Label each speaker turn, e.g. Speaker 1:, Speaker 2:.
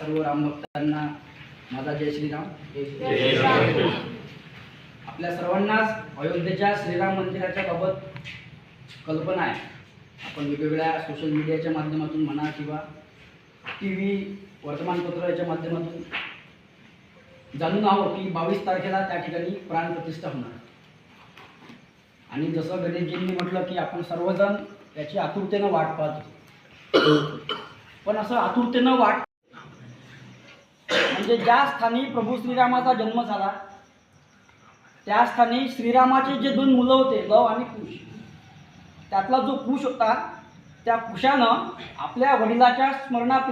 Speaker 1: सर्व रामभक्तांना माझा जय श्रीराम. जय श्रीराम. आपल्या सर्वांनाच अयोध्येच्या श्रीराम मंदिराच्या बाबत कल्पना आहे. आपण वेगवेगळ्या सोशल मीडियाच्या माध्यमातून म्हणा किंवा टी व्ही वर्तमानपत्र याच्या माध्यमातून. जाणून आहोत की बावीस तारखेला त्या ठिकाणी प्राणप्रतिष्ठा होणार. आणि जसं गणेशजींनी म्हटलं की आपण सर्वजण त्याची आतुरतेनं वाट पाहतो. पण असं आतुरतेनं वाट म्हणजे ज्या स्थानी प्रभू श्रीरामाचा जन्म झाला त्या स्थानी श्रीरामाचे जे दोन मुलं होते लव आणि कुश त्यातला जो कुश होता त्या कुशानं आपल्या वडिलाच्या स्मरणात